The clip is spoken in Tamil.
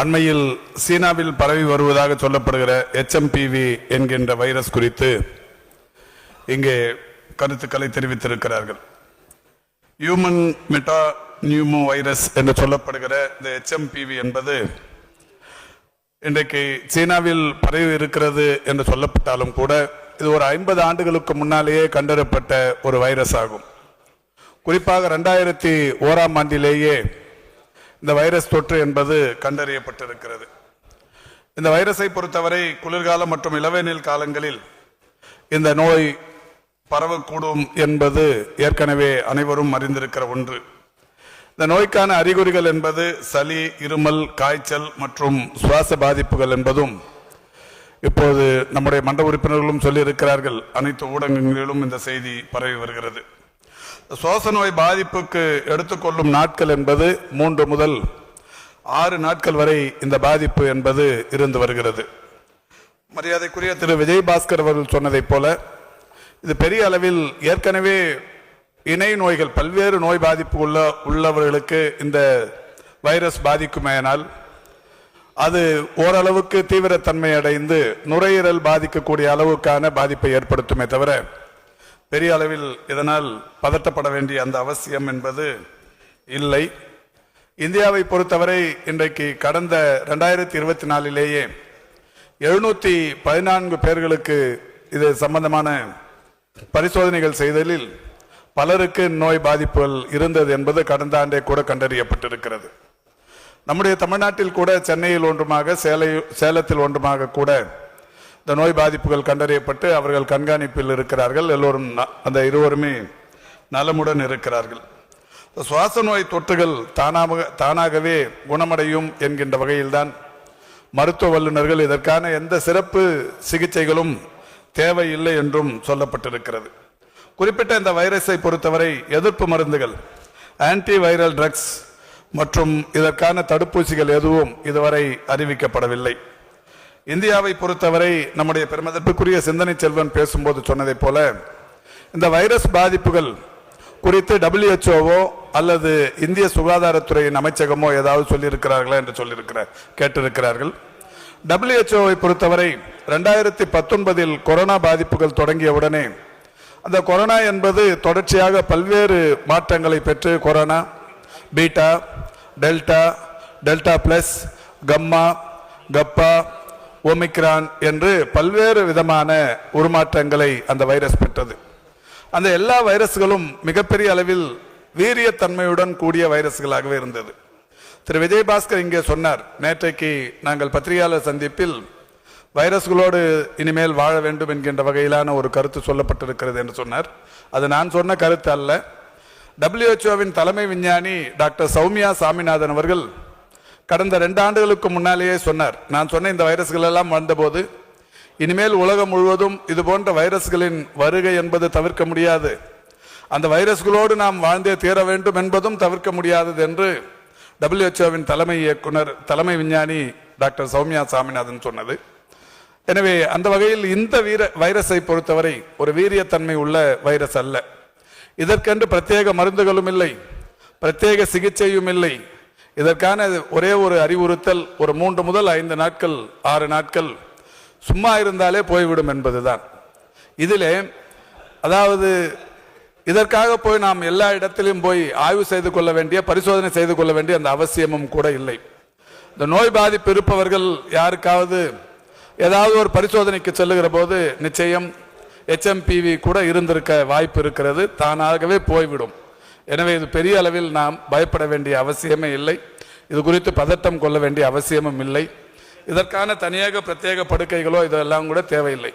அண்மையில் சீனாவில் பரவி வருவதாக சொல்லப்படுகிற எச்எம்பிவி என்கின்ற வைரஸ் குறித்து இங்கே கருத்துக்களை தெரிவித்திருக்கிறார்கள். ஹியூமன் மெட்டா நியூமோ வைரஸ் என்று சொல்லப்படுகிற இந்த எச்எம்பிவி என்பது இன்றைக்கு சீனாவில் பரவி இருக்கிறது என்று சொல்லப்பட்டாலும் கூட இது ஒரு ஐம்பது ஆண்டுகளுக்கு முன்னாலேயே கண்டறியப்பட்ட ஒரு வைரஸ் ஆகும். குறிப்பாக ரெண்டாயிரத்தி ஓராம் ஆண்டிலேயே இந்த வைரஸ் தொற்று என்பது கண்டறியப்பட்டிருக்கிறது. இந்த வைரஸை பொறுத்தவரை குளிர்காலம் மற்றும் இளவேனில் காலங்களில் இந்த நோய் பரவக்கூடும் என்பது ஏற்கனவே அனைவரும் அறிந்திருக்கிற ஒன்று. இந்த நோய்க்கான அறிகுறிகள் என்பது சளி இருமல் காய்ச்சல் மற்றும் சுவாச பாதிப்புகள் என்பதும் இப்போது நம்முடைய மண்ட உறுப்பினர்களும் சொல்லியிருக்கிறார்கள். அனைத்து ஊடகங்களிலும் இந்த செய்தி பரவி வருகிறது. சுவாச நோய் பாதிப்புக்கு எடுத்துக்கொள்ளும் நாட்கள் என்பது மூன்று முதல் ஆறு நாட்கள் வரை இந்த பாதிப்பு என்பது இருந்து வருகிறது. மரியாதைக்குரிய திரு விஜயபாஸ்கர் அவர்கள் சொன்னதைப் போல இது பெரிய அளவில் ஏற்கனவே இணை நோய்கள் பல்வேறு நோய் பாதிப்பு உள்ள உள்ளவர்களுக்கு இந்த வைரஸ் பாதிக்குமேனால் அது ஓரளவுக்கு தீவிரத்தன்மை அடைந்து நுரையீரல் பாதிக்கக்கூடிய அளவுக்கான பாதிப்பை ஏற்படுத்துமே தவிர பெரிய அளவில் இதனால் பதட்டப்பட வேண்டிய அந்த அவசியம் என்பது இல்லை. இந்தியாவை பொறுத்தவரை இன்றைக்கு கடந்த ரெண்டாயிரத்தி இருபத்தி நாலிலேயே எழுநூற்றி பதினான்கு பேர்களுக்கு இது சம்பந்தமான பரிசோதனைகள் செய்தலில் பலருக்கு நோய் பாதிப்புகள் இருந்தது என்பது கடந்த ஆண்டே கூட கண்டறியப்பட்டிருக்கிறது. நம்முடைய தமிழ்நாட்டில் கூட சென்னையில் ஒன்றுமாக சேலை சேலத்தில் ஒன்றுமாக கூட இந்த நோய் பாதிப்புகள் கண்டறியப்பட்டு அவர்கள் கண்காணிப்பில் இருக்கிறார்கள். எல்லோரும் ந- அந்த இருவருமே நலமுடன் இருக்கிறார்கள். சுவாச நோய் தொற்றுகள் தானாக தானாகவே குணமடையும் என்கின்ற வகையில்தான் மருத்துவ வல்லுநர்கள் இதற்கான எந்த சிறப்பு சிகிச்சைகளும் தேவையில்லை என்றும் சொல்லப்பட்டிருக்கிறது. குறிப்பிட்ட இந்த வைரஸை பொறுத்தவரை எதிர்ப்பு மருந்துகள் ஆன்டி வைரல் ட்ரக்ஸ் மற்றும் இதற்கான தடுப்பூசிகள் எதுவும் இதுவரை அறிவிக்கப்படவில்லை. இந்தியாவை பொறுத்தவரை நம்முடைய பெருமதிப்புக்குரிய சிந்தனை செல்வன் பேசும்போது சொன்னதைப் போல இந்த வைரஸ் பாதிப்புகள் குறித்து டபிள்யூஹெச்ஓவோ அல்லது இந்திய சுகாதாரத்துறையின் அமைச்சகமோ ஏதாவது சொல்லியிருக்கிறார்களா என்று சொல்லியிருக்கிறார் கேட்டிருக்கிறார்கள். டபிள்யூஹெச்ஓவை பொறுத்தவரை ரெண்டாயிரத்தி பத்தொன்பதில் கொரோனா பாதிப்புகள் தொடங்கிய உடனே அந்த கொரோனா என்பது தொடர்ச்சியாக பல்வேறு மாற்றங்களை பெற்று corona beta delta delta plus gamma kappa omicron என்று பல்வேறு விதமான உருமாற்றங்களை அந்த வைரஸ் பெற்றது. அந்த எல்லா வைரஸ்களும் மிகப்பெரிய அளவில் வீரியத்தன்மையுடன் கூடிய வைரஸ்களாகவே இருந்தது. திரு. விஜயபாஸ்கர் இங்கே சொன்னார் நேற்றைக்கு நாங்கள் பத்திரிகையாளர் சந்திப்பில் வைரஸ்களோடு இனிமேல் வாழ வேண்டும் என்கின்ற வகையிலான ஒரு கருத்து சொல்லப்பட்டிருக்கிறது என்று சொன்னார். அது நான் சொன்ன கருத்து அல்ல. டபிள்யூஹெச்ஓவின் தலைமை விஞ்ஞானி டாக்டர் சௌமியா சாமிநாதன் அவர்கள் கடந்த ரெண்டு ஆண்டுகளுக்கு முன்னாலேயே சொன்னார். நான் சொன்ன இந்த வைரஸ்கள் எல்லாம் வந்தபோது இனிமேல் உலகம் முழுவதும் இது போன்ற வைரஸ்களின் வருகை என்பது தவிர்க்க முடியாது. அந்த வைரஸ்களோடு நாம் வாழ்ந்தே தீர வேண்டும் என்பதும் தவிர்க்க முடியாதது என்று டபிள்யூஹெச்ஓவின் தலைமை இயக்குனர் தலைமை விஞ்ஞானி டாக்டர் சௌமியா சாமிநாதன் சொன்னது. எனவே அந்த வகையில் இந்த வீர வைரஸை பொறுத்தவரை ஒரு வீரியத்தன்மை உள்ள வைரஸ் அல்ல. இதற்கென்று பிரத்யேக மருந்துகளும் இல்லை பிரத்யேக சிகிச்சையும் இல்லை. இதற்கான ஒரே ஒரு அறிவுறுத்தல் ஒரு மூன்று முதல் ஐந்து நாட்கள் ஆறு நாட்கள் சும்மா இருந்தாலே போய்விடும் என்பதுதான். இதிலே அதாவது இதற்காக போய் நாம் எல்லா இடத்திலும் போய் ஆய்வு செய்து கொள்ள வேண்டிய பரிசோதனை செய்து கொள்ள வேண்டிய அந்த அவசியமும் கூட இல்லை. இந்த நோய் பாதிப்பு இருப்பவர்கள் யாருக்காவது ஏதாவது ஒரு பரிசோதனைக்கு செல்லுகிற போது நிச்சயம் எச்எம்பிவி கூட இருந்திருக்க வாய்ப்பு இருக்கிறது. தானாகவே போய்விடும். எனவே இது பெரிய அளவில் நாம் பயப்பட வேண்டிய அவசியமே இல்லை. இது குறித்து பதட்டம் கொள்ள வேண்டிய அவசியமும் இல்லை. இதற்கான தனியாக பிரத்யேக படுக்கைகளோ இதெல்லாம் கூட தேவையில்லை.